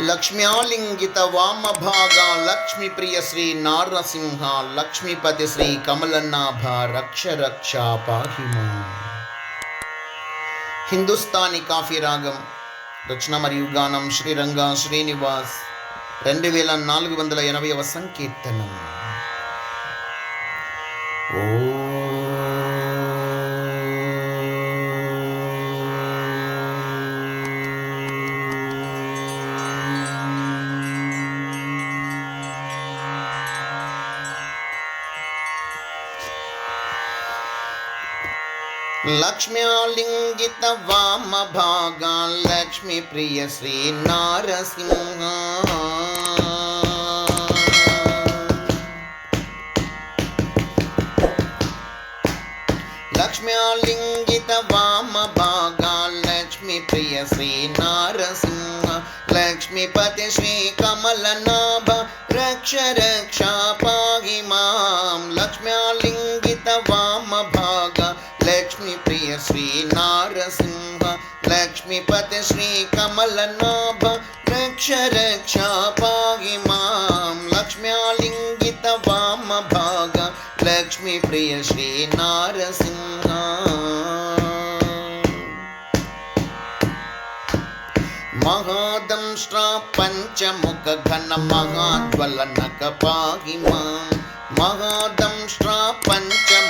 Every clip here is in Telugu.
లక్ష్మ్యాలింగిత వామభాగ లక్ష్మి ప్రియ శ్రీ నారసింహ లక్ష్మీపతి శ్రీ కమలనాభ రక్ష రక్ష పాహిమా. హిందుస్థానీ కాఫీ రాగం రచన మరియు గానం శ్రీరంగ శ్రీనివాస్. రెండు వేల నాలుగు వందల ఎనభైవ సంకీర్తనం. లక్ష్మ్యాలింగిత వామ భాగా లక్ష్మి ప్రియ శ్రీ నారసింహ. లక్ష్మ్యాలింగిత వామ భాగా లక్ష్మి ప్రియ శ్రీ నారసింహ. లక్ష్మీపతి శ్రీ కమలనాభ రక్ష రక్ష लक्ष्मी प्रिय श्री नार सिंह लक्ष्मीपति श्री श्रीकमलनाभ रक्ष रक्षा पाहि माँ, लक्ष्म्यालिङ्गित वामभाग लक्ष्मीप्रिय श्रीनारसिंह महादंष्ट्रा पञ्चमुखघनमहाज्वलनख पाहि माँ, महादंष्ट्रा पञ्चम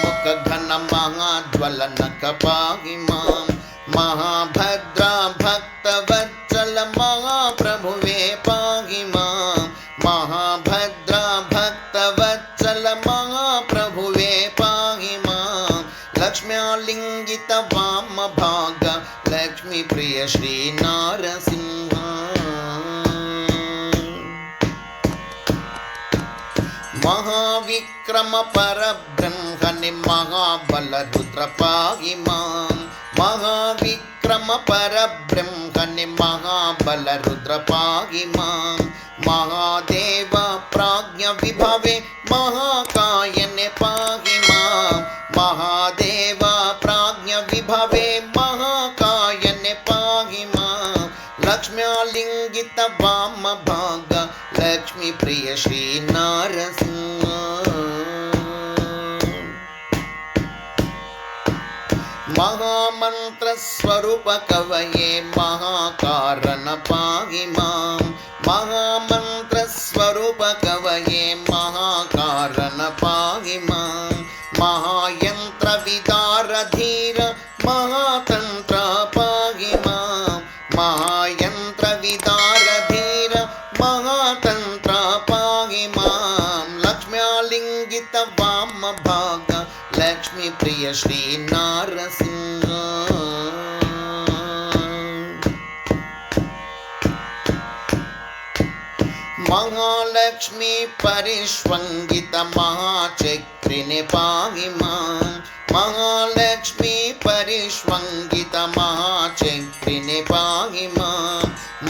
మహాజ్వలన కపాగి మాం మహాభద్ర భక్తవత్సల మహాప్రభువే పాగి మాం మహాభద్ర భక్తవత్సల మహాప్రభువే పాగి మాం లక్ష్మ్యాలింగిత विक्रम पर ब्रह्मनि रुद्र माँ महाविक्रम पर ब्रह्मनि रुद्र माँ महादेव प्राज्ञविभवे महाकायने पाहि माँ महादेव प्राज्ञविभवे महाकायने पाहि माँ लक्ष्मी प्रिय लक्ष्मीप्रिय श्रीनारसिंह మహాదేవ ప్రాజ్ఞ విభవే మహాకాయనే महालक्ष्मी परिष्वङ्गित मा चिणपामि महालक्ष्मी परिष्वङ्गितमाचत्रिणे पामि मा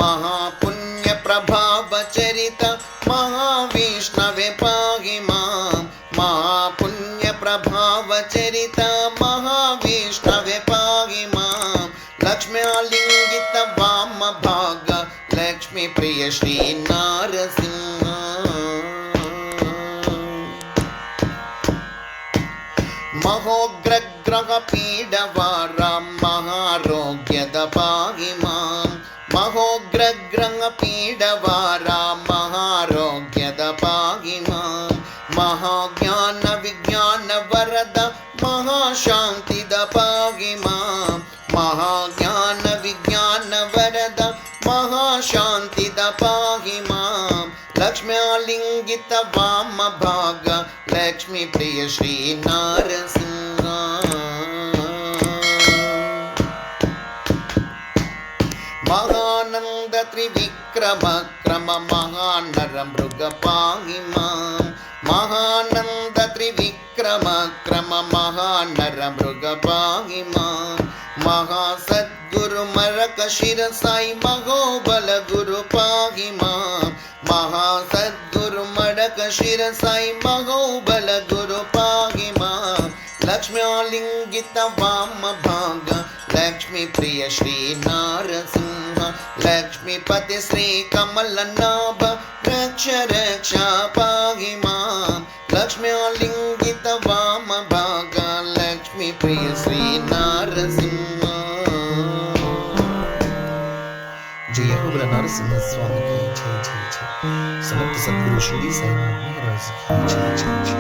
महापुण्यप्रभा लक्ष्म्यालिङ्गित वामभाग लक्ष्म्यालिङ्गितवामलक्ष्मीप्रियश्रीनारसिंह महोग्रग्रहपीडवा राम् मारोग्यदभागि मां। महोग्रग्रहपीडवा महाज्ञानविज्ञानवरद महाशान्तिद पाहि मां लक्ष्म्यालिङ्गितवामभाग लक्ष्मीप्रिय श्रीनारसिंहा महानरमृगपाहि मां महानन्दत्रिविक्रमक्रम महानरमृगपाहि ಮಹಾ ಸದ್ಗುರು ಮರಕ ಶಿರ ಸಾಯಿ ಮಹೋಬಲ ಗುರು ಪಾಹಿ ಮಹಾ ಸದ್ಗುರು ಮರಕ ಶಿರ ಸಾಯಿ ಮಹೋಬಲ ಗುರು ಪಾಹಿ ಲಕ್ಷ್ಮ್ಯಾಲಿಂಗಿತ ವಾಮ ಭಾಗ ಲಕ್ಷ್ಮೀ ಪ್ರಿಯ ಶ್ರೀ ನಾರಸಿಂಹ ಲಕ್ಷ್ಮೀಪತಿ ಶ್ರೀ ಕಮಲನಾಭ ರಕ್ಷ ರಕ್ಷಾ ಪಾಹಿ ಮಾಂ ಲಕ್ಷ್ಮ್ಯಾಲಿಂಗ નરસિંહસ્વામી જય જય જય સમર્થ સદગુરુ શિરડી સાંઈ મહારાજ જય જય જય